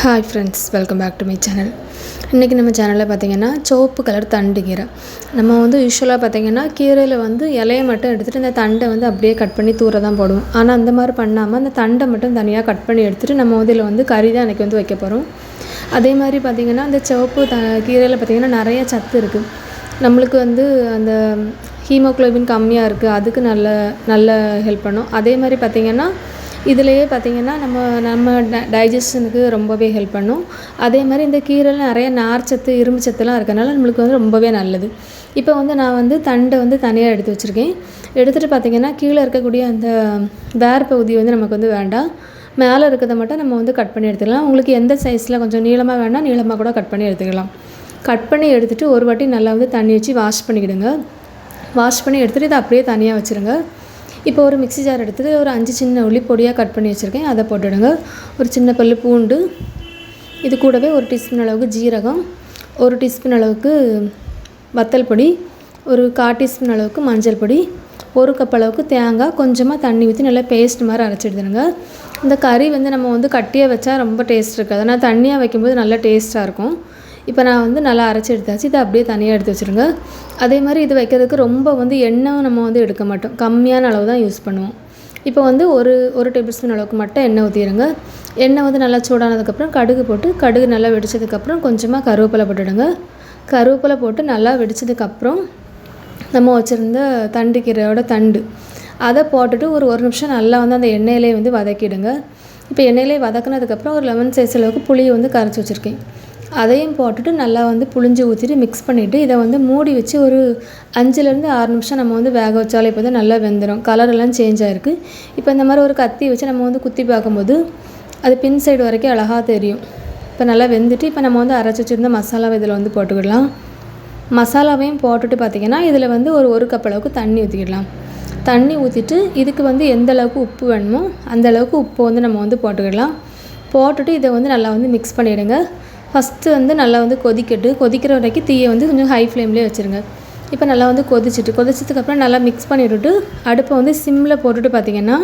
Hi friends welcome back to my channel இன்றைக்கி நம்ம சேனலில் பார்த்தீங்கன்னா சிவப்பு கலர் தண்டு கீரை. நம்ம வந்து யூஸ்வலாக பார்த்திங்கன்னா கீரையில் வந்து இலையை மட்டும் எடுத்துகிட்டு இந்த தண்டை வந்து அப்படியே கட் பண்ணி தூர தான் போடுவோம். ஆனால் அந்த மாதிரி பண்ணாமல் அந்த தண்டை மட்டும் தனியாக கட் பண்ணி எடுத்துகிட்டு நம்ம வந்து இதில் வந்து கறி தான் அன்றைக்கி வந்து வைக்க போகிறோம் அதே மாதிரி பார்த்திங்கன்னா அந்த சிவப்பு த கீரையில் பார்த்திங்கன்னா நிறைய சத்து இருக்குது நம்மளுக்கு வந்து அந்த ஹீமோக்ளோபின் கம்மியாக இருக்குது அதுக்கு நல்ல நல்ல ஹெல்ப் பண்ணும். அதே மாதிரி பார்த்திங்கன்னா இதுலேயே பார்த்திங்கன்னா நம்ம நம்ம ட டைஜஷனுக்கு ரொம்பவே ஹெல்ப் பண்ணும். அதே மாதிரி இந்த கீரையில் நிறைய நார்ச்சத்து இரும்பு சத்துலாம் இருக்கிறனால நம்மளுக்கு வந்து ரொம்பவே நல்லது. இப்போ வந்து நான் வந்து தண்டை வந்து தனியாக எடுத்து வச்சுருக்கேன். எடுத்துகிட்டு பார்த்திங்கன்னா கீழே இருக்கக்கூடிய அந்த வேர் பகுதி வந்து நமக்கு வந்து வேண்டாம். மேலே இருக்கிறத மட்டும் நம்ம வந்து கட் பண்ணி எடுத்துக்கலாம். உங்களுக்கு எந்த சைஸில் கொஞ்சம் நீளமாக வேணால் நீளமாக கூட கட் பண்ணி எடுத்துக்கலாம். கட் பண்ணி எடுத்துகிட்டு ஒரு வாட்டி நல்லா வந்து தண்ணி வச்சு வாஷ் பண்ணிக்கிடுங்க. வாஷ் பண்ணி எடுத்துகிட்டு இதை அப்படியே தனியாக வச்சுருங்க. இப்போ ஒரு மிக்சி ஜார் எடுத்துகிட்டு ஒரு அஞ்சு சின்ன உள்ளி பொடியாக கட் பண்ணி வச்சுருக்கேன். அதை போட்டுடுங்க. ஒரு சின்ன பல் பூண்டு இது கூடவே ஒரு டீஸ்பூன் அளவுக்கு ஜீரகம் ஒரு டீஸ்பூன் அளவுக்கு வத்தல் பொடி ஒரு கால் டீஸ்பூன் அளவுக்கு மஞ்சள் பொடி ஒரு கப் அளவுக்கு தேங்காய் கொஞ்சமாக தண்ணி ஊற்றி நல்லா பேஸ்ட் மாதிரி அரைச்சி எடுத்துடுங்க. இந்த கறி வந்து நம்ம வந்து கட்டியாக வச்சா ரொம்ப டேஸ்ட் இருக்காது. ஆனால் தண்ணியாக வைக்கும்போது நல்லா டேஸ்ட்டாக இருக்கும். இப்போ நான் வந்து நல்லா அரைச்சி எடுத்தாச்சு. இதை அப்படியே தனியாக எடுத்து வச்சுருங்க. அதே மாதிரி இது வைக்கிறதுக்கு ரொம்ப வந்து எண்ணெய் நம்ம வந்து எடுக்க மாட்டோம். கம்மியான அளவு தான் யூஸ் பண்ணுவோம். இப்போ வந்து ஒரு ஒரு டேபிள் ஸ்பூன் அளவுக்கு மட்டும் எண்ணெய் ஊற்றிடுங்க எண்ணெய் வந்து நல்லா சூடானதுக்கப்புறம் கடுகு போட்டு கடுகு நல்லா வெடிச்சதுக்கப்புறம் கொஞ்சமாக கருவேப்பிலை போட்டுடுங்க. கருவேப்பிலை போட்டு நல்லா வெடிச்சதுக்கப்புறம் நம்ம வச்சுருந்த தண்டு கீரையோட தண்டு. அதை போட்டுட்டு ஒரு ஒரு நிமிஷம் நல்லா வந்து அந்த எண்ணெயிலே வந்து வதக்கிடுங்க. இப்போ எண்ணெயிலே வதக்குனதுக்கப்புறம் ஒரு லெமன் சைஸ் அளவுக்கு புளியை வந்து கரைச்சி வச்சுருக்கேன். அதையும் போட்டுட்டு நல்லா வந்து புளிஞ்சு ஊற்றிட்டு மிக்ஸ் பண்ணிவிட்டு இதை வந்து மூடி வச்சு ஒரு அஞ்சுலேருந்து ஆறு நிமிஷம் நம்ம வந்து வேக வச்சாலே இப்போ தான் நல்லா வெந்துடும் கலரெல்லாம் சேஞ்ச் ஆகிருக்கு இப்போ இந்த மாதிரி ஒரு கத்தி வச்சு நம்ம வந்து குத்தி பார்க்கும்போது அது பின் சைடு வரைக்கும் அழகாக தெரியும். இப்போ நல்லா வெந்துட்டு இப்போ நம்ம வந்து அரைச்சி வச்சுருந்த மசாலாவை இதில் வந்து போட்டுக்கிடலாம். மசாலாவையும் போட்டுட்டு பார்த்திங்கன்னா இதில் வந்து ஒரு ஒரு கப் அளவுக்கு தண்ணி ஊற்றிக்கிடலாம் தண்ணி ஊற்றிட்டு இதுக்கு வந்து எந்த அளவுக்கு உப்பு வேணுமோ அந்த அளவுக்கு உப்பு வந்து நம்ம வந்து போட்டுக்கிடலாம். போட்டுட்டு இதை வந்து நல்லா வந்து மிக்ஸ் பண்ணிவிடுங்க ஃபஸ்ட்டு வந்து நல்லா வந்து கொதிக்கட்டு. கொதிக்கிற வரைக்கும் தீயை வந்து கொஞ்சம் ஹை ஃப்ளேம்லேயே வச்சுருங்க. இப்போ நல்லா வந்து கொதிச்சுட்டு கொதிச்சதுக்கப்புறம் நல்லா மிக்ஸ் பண்ணிவிட்டுட்டு அடுப்பை வந்து சிம்மில் போட்டுட்டு பார்த்திங்கன்னா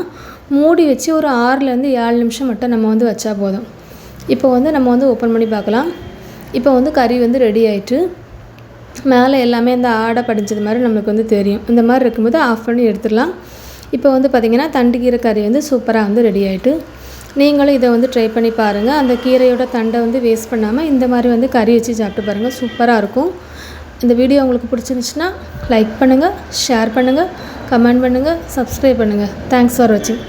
மூடி வச்சு ஒரு ஆறுலேருந்து ஏழு நிமிஷம் மட்டும் நம்ம வந்து வச்சா போதும். இப்போ வந்து நம்ம வந்து ஓப்பன் பண்ணி பார்க்கலாம் இப்போ வந்து கறி வந்து ரெடி ஆகிட்டு மேலே எல்லாமே இந்த ஆடை படிஞ்சது மாதிரி நம்மளுக்கு வந்து தெரியும். இந்த மாதிரி இருக்கும்போது ஆஃப் பண்ணி எடுத்துடலாம். இப்போ வந்து பார்த்திங்கன்னா தண்டுக்கீரை கறி வந்து சூப்பராக வந்து ரெடி ஆகிட்டு நீங்களும் இதை வந்து ட்ரை பண்ணி பாருங்கள் அந்த கீரையோட தண்டை வந்து வேஸ்ட் பண்ணாமல் இந்த மாதிரி வந்து கறி வச்சு சாப்பிட்டு பாருங்கள் சூப்பராக இருக்கும். இந்த வீடியோ உங்களுக்கு பிடிச்சிருந்துச்சுன்னா லைக் பண்ணுங்கள் ஷேர் பண்ணுங்கள் கமெண்ட் பண்ணுங்கள் சப்ஸ்கிரைப் பண்ணுங்கள் தேங்க்ஸ் ஃபார் வாட்சிங்